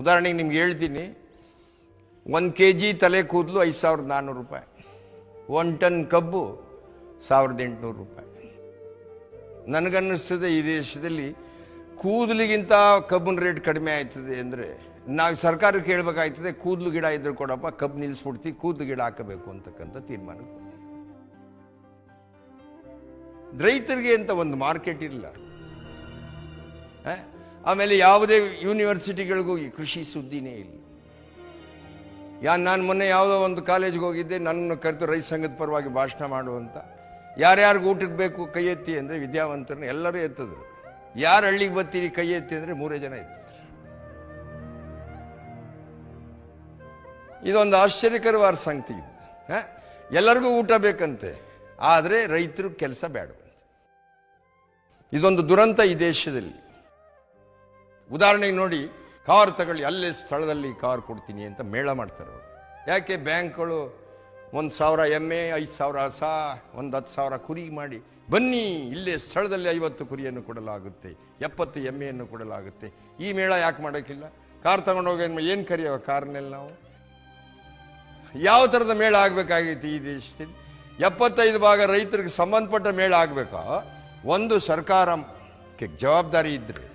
ಉದಾಹರಣೆಗೆ ನಿಮ್ಗೆ ಹೇಳ್ತೀನಿ, ಒಂದು ಕೆ ಜಿ ತಲೆ ಕೂದಲು ಐದು ಸಾವಿರದ ನಾನ್ನೂರು ರೂಪಾಯಿ ಒನ್ ಟನ್ ಕಬ್ಬು ಸಾವಿರದ ಎಂಟುನೂರು ರೂಪಾಯಿ ನನಗನ್ನಿಸ್ತದೆ ಈ ದೇಶದಲ್ಲಿ ಕೂದಲಿಗಿಂತ ಕಬ್ಬಿನ ರೇಟ್ ಕಡಿಮೆ ಆಯ್ತದೆ ಅಂದರೆ, ನಾವು ಸರ್ಕಾರಕ್ಕೆ ಹೇಳ್ಬೇಕಾಯ್ತದೆ, ಕೂದಲು ಗಿಡ ಇದ್ರೆ ಕೊಡಪ್ಪ, ಕಬ್ಬು ನಿಲ್ಲಿಸ್ಬಿಡ್ತೀವಿ ಕೂದಲು ಗಿಡ ಹಾಕಬೇಕು ಅಂತಕ್ಕಂಥ ತೀರ್ಮಾನ. ರೈತರಿಗೆ ಅಂತ ಒಂದು ಮಾರ್ಕೆಟ್ ಇಲ್ಲ? ಆಮೇಲೆ ಯಾವುದೇ ಯೂನಿವರ್ಸಿಟಿಗಳಿಗೂ ಈ ಕೃಷಿ ಸುದ್ದಿನೇ ಇಲ್ಲ. ಯಾ, ನಾನು ಮೊನ್ನೆ ಯಾವುದೋ ಒಂದು ಕಾಲೇಜ್ಗೆ ಹೋಗಿದ್ದೆ, ನನ್ನನ್ನು ಕರೆದು ರೈತ ಸಂಘದ ಪರವಾಗಿ ಭಾಷಣ ಮಾಡುವಂತ ಯಾರ್ಯಾರಿಗೂ ಊಟಕ್ಕೆ ಬೇಕು, ಕೈ ಎತ್ತಿ ಅಂದರೆ ವಿದ್ಯಾವಂತರನ್ನ ಎಲ್ಲರೂ ಎತ್ತಿದ್ರು. ಯಾರು ಹಳ್ಳಿಗೆ ಬರ್ತೀರಿ, ಕೈ ಎತ್ತಿ ಅಂದರೆ ಮೂರೇ ಜನ ಎತ್ತಿದ್ರು. ಇದೊಂದು ಆಶ್ಚರ್ಯಕರವಾದ ಸಂಗತಿ. ಇದು? ಎಲ್ಲರಿಗೂ ಊಟ ಬೇಕಂತೆ, ಆದರೆ ರೈತರು ಕೆಲಸ ಬೇಡ ಇದೊಂದು ದುರಂತ ಈ ದೇಶದಲ್ಲಿ. ಉದಾಹರಣೆಗೆ ನೋಡಿ, ಕಾರ್ ತಗೊಳ್ಳಿ, ಅಲ್ಲೇ ಸ್ಥಳದಲ್ಲಿ ಕಾರ್ ಕೊಡ್ತೀನಿ ಅಂತ ಮೇಳ ಮಾಡ್ತಾರೆ ಯಾಕೆ ಬ್ಯಾಂಕ್ಗಳು ಒಂದು ಸಾವಿರ ಎಮ್ಮೆ ಐದು ಸಾವಿರ ಹಸ ಒಂದು ಹತ್ತು ಸಾವಿರ ಕುರಿ ಮಾಡಿ, ಬನ್ನಿ, ಇಲ್ಲೇ ಸ್ಥಳದಲ್ಲಿ ಐವತ್ತು ಕುರಿಯನ್ನು ಕೊಡಲಾಗುತ್ತೆ, ಎಪ್ಪತ್ತು ಎಮ್ಮೆಯನ್ನು ಕೊಡಲಾಗುತ್ತೆ. ಈ ಮೇಳ ಯಾಕೆ ಮಾಡೋಕ್ಕಿಲ್ಲ? ಕಾರ್ ತಗೊಂಡೋಗಿ ಏನು ಕರೆಯೋ ಕಾರ್ನಲ್ಲಿ ನಾವು? ಯಾವ ಥರದ ಮೇಳ ಆಗಬೇಕಾಗೈತಿ ಈ ದೇಶದಲ್ಲಿ? ಎಪ್ಪತ್ತೈದು ಭಾಗ ರೈತರಿಗೆ ಸಂಬಂಧಪಟ್ಟ ಮೇಳ ಆಗಬೇಕಾ? ಒಂದು ಸರ್ಕಾರಕ್ಕೆ ಜವಾಬ್ದಾರಿ ಇದ್ದರೆ